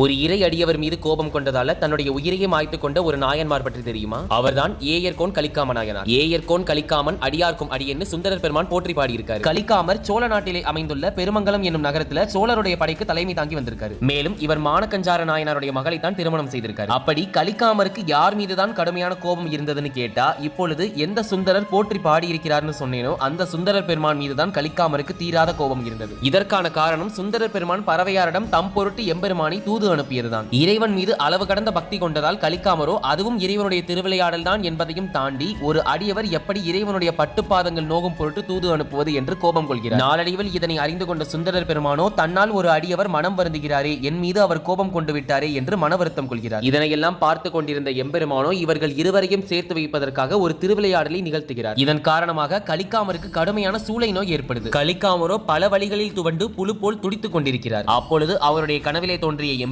ஒரு இறை அடியவர் மீது கோபம் கொண்டதால தன்னுடைய உயிரையே மாய்த்து கொண்ட ஒரு நாயன்மார் பற்றி தெரியுமா? அவர்தான் ஏயர்கோன் கலிக்காம நாயனார். ஏயர்கோன் கலிக்காமன் அடியார்க்கும் அடியன்னு சுந்தரர் பெருமான் போற்றி பாடியிருக்காரு. கலிக்காமர் சோழ நாட்டிலே அமைந்துள்ள பெருமங்கலம் என்னும் நகரத்துல சோழருடைய படைக்கு தலைமை தாங்கி வந்திருக்காரு. மேலும் இவர் மானக்கஞ்சார நாயனாருடைய மகளை தான் திருமணம் செய்திருக்காரு. அப்படி கலிக்காமருக்கு யார் மீதுதான் கடுமையான கோபம் இருந்ததுன்னு கேட்டா இப்பொழுது எந்த சுந்தரர் போற்றி பாடியிருக்கிறார்னு சொன்னேனோ அந்த சுந்தரர் பெருமான் மீதுதான் கலிக்காமருக்கு தீராத கோபம் இருந்தது. இதற்கான காரணம் சுந்தரர் பெருமான் பறவையாரிடம் தம் பொருட்டு எம்பெருமானை தூது தூது அனுப்பியதுதான். இறைவன் மீது அளவு கடந்த பக்தி கொண்டதால் கலிக்காமரோ அதுவும் இறைவனுடைய திருவிளையாடல் தான் என்பதையும் தாண்டி ஒரு அடியவர் எப்படி இறைவனுடைய பட்டுப்பாதங்கள் நோகும் பொருட்டு தூது அனுப்புவது என்று கோபம் கொள்கிறார். நாளடைவில் இதனை அறிந்து கொண்ட சுந்தரர் பெருமானோ தன்னால் ஒரு அடியவர் மனம் வருந்துகிறாரே என் மீது அவர் கோபம் கொண்டு விட்டாரே என்று மன வருத்தம் கொள்கிறார். இதனையெல்லாம் பார்த்து கொண்டிருந்த எம்பெருமானோ இவர்கள் இருவரையும் சேர்த்து வைப்பதற்காக ஒரு திருவிளையாடலை நிகழ்த்துகிறார். இதன் காரணமாக கலிக்காமருக்கு கடுமையான சூளை நோய் ஏற்படுது. கலிக்காமரோ பல வழிகளில் துவண்டு புழு போல் துடித்துக் கொண்டிருக்கிறார். அப்பொழுது அவருடைய கனவிலே தோன்றிய எம்